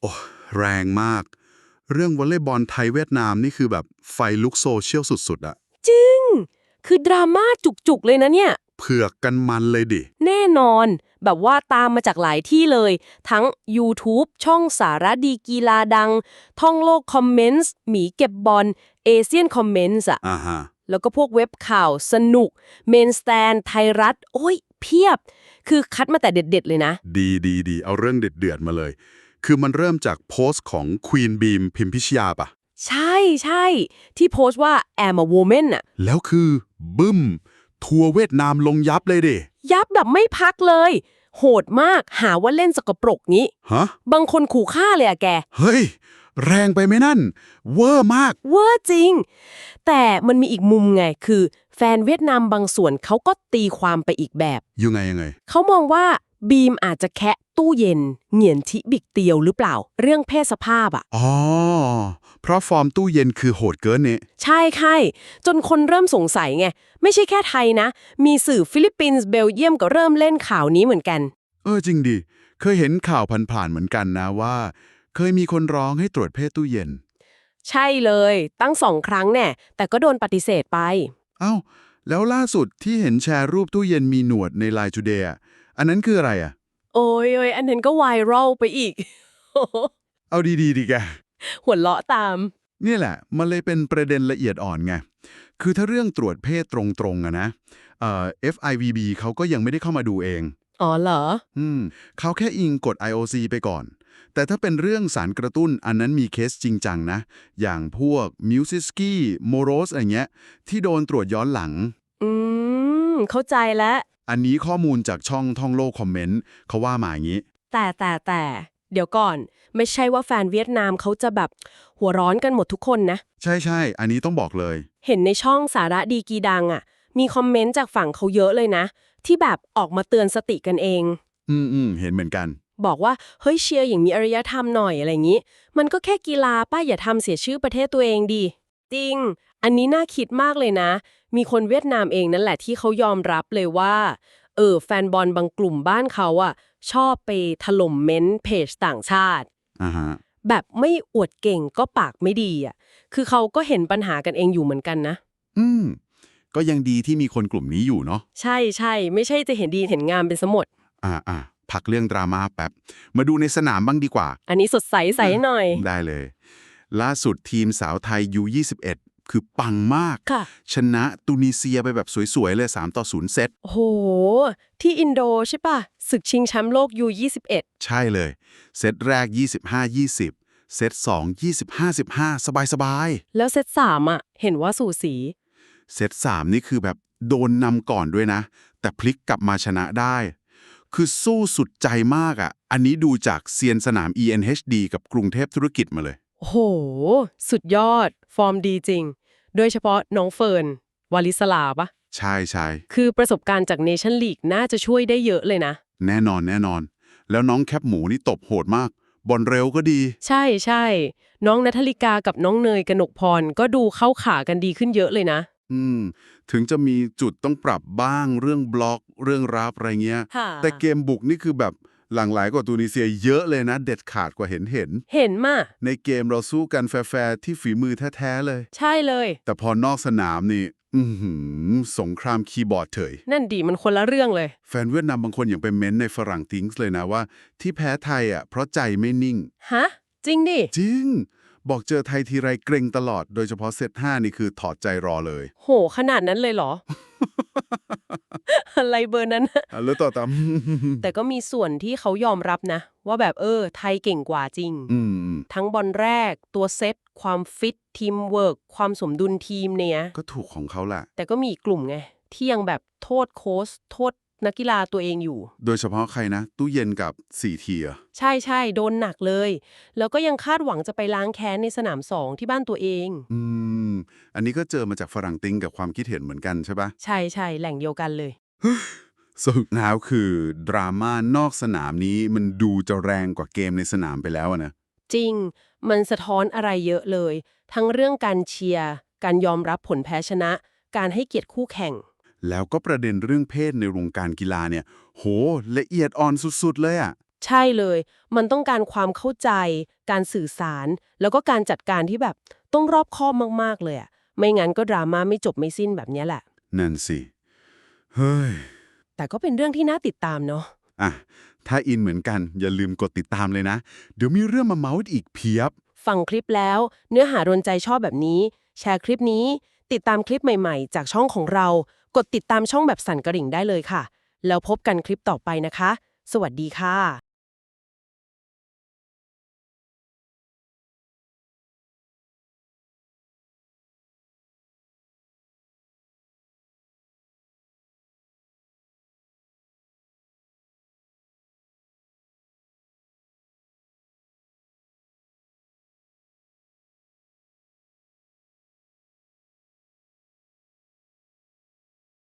โอ้แรงมาก เรื่องวอลเลย์บอลไทยเวียดนามนี่คือแบบไฟลุกโซเชียลสุดๆอะจริง คือดราม่าจุกๆ เลยนะเนี่ย เผือกกันมันเลยดิ แน่นอน แบบว่าตามมาจากหลายที่เลย ทั้ง YouTube ช่องสารดีกีฬาดัง ท่องโลกคอมเมนต์หมีเก็บบอลเอเชียนคอมเมนต์อะอ่าฮะแล้วก็พวกเว็บข่าวสนุก เมนสแตน ไทยรัฐ โอ้ย เพียบ คือคัดมาแต่เด็ด ๆ เลยนะ ดีดีดีเอาเรื่องเดือดๆมาเลย คือมันเริ่มจากโพสต์ของควีนบีมพิมพิชยาปะใช่ใช่ที่โพสต์ว่า am a woman อะแล้วคือบึ้ม ทัวร์เวียดนามลงยับเลยดิ ยับแบบไม่พักเลย โหดมากหาว่าเล่นสกปรกนี้ ฮะ บางคนขู่ฆ่าเลยอะแก เฮ้ย แรงไปไหมนั่น เวอร์มาก เวอร์จริง แต่มันมีอีกมุมไงคือ แฟนเวียดนามบางส่วนเขาก็ตีความไปอีกแบบ ยังไงยังไง เขามองว่า บีมอาจจะแคะตู้เย็น เหงียนทิบิกเตียวหรือเปล่า เรื่องเพศสภาพอะอ๋อ เพราะฟอร์มตู้เย็นคือโหดเกินเนี่ย ใช่ใช่จนคนเริ่มสงสัยไง ไม่ใช่แค่ไทยนะ มีสื่อฟิลิปปินส์เบลเยียมก็เริ่มเล่นข่าวนี้เหมือนกัน เออจริงดิ เคยเห็นข่าวผ่านๆเหมือนกันนะว่า เคยมีคนร้องให้ตรวจเพศตู้เย็น ใช่เลย ตั้งสองครั้งแน่แต่ก็โดนปฏิเสธไป เอ้า แล้วล่าสุดที่เห็นแชร์รูปตู้เย็นมีหนวดในไลน์จูเดย์ อันนั้นคืออะไรอะ โอ้ยโอ้ยอันนั้นก็ไวรัลไปอีก เอาดีๆดีแกหัวเราะตาม นี่แหละ มันเลยเป็นประเด็นละเอียดอ่อนไง คือถ้าเรื่องตรวจเพศตรงๆอะนะเอ่อ FIVB เขาก็ยังไม่ได้เข้ามาดูเอง อ๋อเหรอ อืมเขาแค่อิงกฎ IOC ไปก่อน แต่ถ้าเป็นเรื่องสารกระตุ้นอันนั้นมีเคสจริงจังนะ อย่างพวกมิวซิสกี้โมโรสอะไรเงี้ย ที่โดนตรวจย้อนหลัง อืม เข้าใจแล้ว อันนี้ข้อมูลจากช่องท่องโลกคอมเมนต์เขาว่ามาอย่างนี้ แต่แต่แต่เดี๋ยวก่อน ไม่ใช่ว่าแฟนเวียดนามเขาจะแบบหัวร้อนกันหมดทุกคนนะ ใช่ใช่อันนี้ต้องบอกเลย เห็นในช่องสาระดีกีดังอะ่ะ มีคอมเมนต์จากฝั่งเขาเยอะเลยนะ ที่แบบออกมาเตือนสติกันเอง อืมอืมเห็นเหมือนกัน บอกว่า เฮ้ยเชียร์อย่างมีอารยธรรมหน่อยอะไรอย่างนี้ มันก็แค่กีฬาป้าอย่าทำเสียชื่อประเทศตัวเองดี จริง อันนี้น่าคิดมากเลยนะ มีคนเวียดนามเองนั่นแหละที่เขายอมรับเลยว่า เออ แฟนบอลบางกลุ่มบ้านเขาอะชอบไปถล่มเม้นต์เพจต่างชาติอ่าฮะแบบไม่อวดเก่งก็ปากไม่ดีอะคือเขาก็เห็นปัญหากันเองอยู่เหมือนกันนะ อืม ก็ยังดีที่มีคนกลุ่มนี้อยู่เนาะ ใช่ใช่ ไม่ใช่จะเห็นดีเห็นงามเป็นสมดอ่าอ่าพักเรื่องดราม่าแป๊บ มาดูในสนามบ้างดีกว่า อันนี้สดใสใสหน่อย ได้เลย ล่าสุดทีมสาวไทย U21 คือปังมาก ค่ะ ชนะตุนิเซียไปแบบสวย ๆ เลย 3 ต่อ 0 เซต โอ้โห ที่อินโดใช่ปะศึกชิงแชมป์โลก U21 ใช่เลย เซตแรก 25-20 เซต2 25-15 สบาย แล้วเซตสามอะ เห็นว่าสูสี ๆ เซต3 นี่คือแบบโดนนำก่อนด้วยนะ แต่พลิกกลับมาชนะได้ คือสู้สุดใจมากอะ่ะ อันนี้ดูจากเซียนสนาม ENHD กับกรุงเทพธุรกิจมาเลย โอ้โห สุดยอด ฟอร์มดีจริง โดยเฉพาะน้องเฟิร์น วาลิสลาปะใช่ใช่คือประสบการณ์จากเนชั่นลีกน่าจะช่วยได้เยอะเลยนะ แน่นอนแน่นอน แล้วน้องแคปหมูนี่ตบโหดมากบอลเร็วก็ดี ใช่ใช่น้องนัทลิกากับน้องเนยกนกพรก็ดูเข้าขากันดีขึ้นเยอะเลยนะ อืม ถึงจะมีจุดต้องปรับบ้างเรื่องบล็อก เรื่องรับอะไรเงี้ยค่ะแต่เกมบุกนี่คือแบบ หลังไหลกว่าตูนิเซียเยอะเลยนะ เด็ดขาดกว่าเห็นเห็น เห็นมาในเกมเราสู้กันแฟร์ๆที่ฝีมือแท้ๆเลย ใช่เลย แต่พอนอกสนามนี่ อือหือสงครามคีย์บอร์ดเถย นั่นดีมันคนละเรื่องเลย แฟนเวียดนามบางคนอย่างไปเม้นต์ในฝรั่งทิงส์เลยนะว่า ที่แพ้ไทยอะเพราะใจไม่นิ่ง ฮะ จริงดิ จริง บอกเจอไทยทีไรเกรงตลอด โดยเฉพาะเซต5นี่คือถอดใจรอเลย โห ขนาดนั้นเลยเหรอ อะไรเบอร์นั้น อะแล้วต่อตามแต่ก็มีส่วนที่เขายอมรับนะ ว่าแบบเออ ไทยเก่งกว่าจริง อืมอืมทั้งบอลแรก ตัวเซต ความฟิต ทีมเวิร์กความสมดุลทีมเนี่ย ก็ถูกของเขาแหละแต่ก็มีอีกกลุ่มไง ที่ยังแบบโทษโค้ชโทษ นักกีฬาตัวเองอยู่ โดยเฉพาะใครนะ ตู้เย็นกับ4เทียร์ใช่ใช่โดนหนักเลย แล้วก็ยังคาดหวังจะไปล้างแค้นในสนามสองที่บ้านตัวเอง อืม อันนี้ก็เจอมาจากฝรั่งติงกับความคิดเห็นเหมือนกันใช่ปะใช่ใช่แหล่งเดียวกันเลย สรุปแล้วคือดราม่านอกสนามนี้มันดูจะแรงกว่าเกมในสนามไปแล้วอะนะ จริง มันสะท้อนอะไรเยอะเลย ทั้งเรื่องการเชียร์ การยอมรับผลแพ้ชนะ การให้เกียรติคู่แข่ง แล้วก็ประเด็นเรื่องเพศในวงการกีฬาเนี่ย โห ละเอียดอ่อนสุดๆ เลยอะใช่เลย มันต้องการความเข้าใจ การสื่อสาร แล้วก็การจัดการที่แบบต้องรอบคอบมากๆ เลยอะไม่งั้นก็ดราม่าไม่จบไม่สิ้นแบบเนี้ยแหละ นั่นสิ เฮ้ย แต่ก็เป็นเรื่องที่น่าติดตามเนาะ อะ ถ้าอินเหมือนกันอย่าลืมกดติดตามเลยนะ เดี๋ยวมีเรื่องมาเมาส์อีกเพียบ ฟังคลิปแล้ว เนื้อหาโดนใจชอบแบบนี้ แชร์คลิปนี้ ติดตามคลิปใหม่ ๆ จากช่องของเรา กดติดตามช่องแบบสั่นกระดิ่งได้เลยค่ะ แล้วพบกันคลิปต่อไปนะคะ สวัสดีค่ะ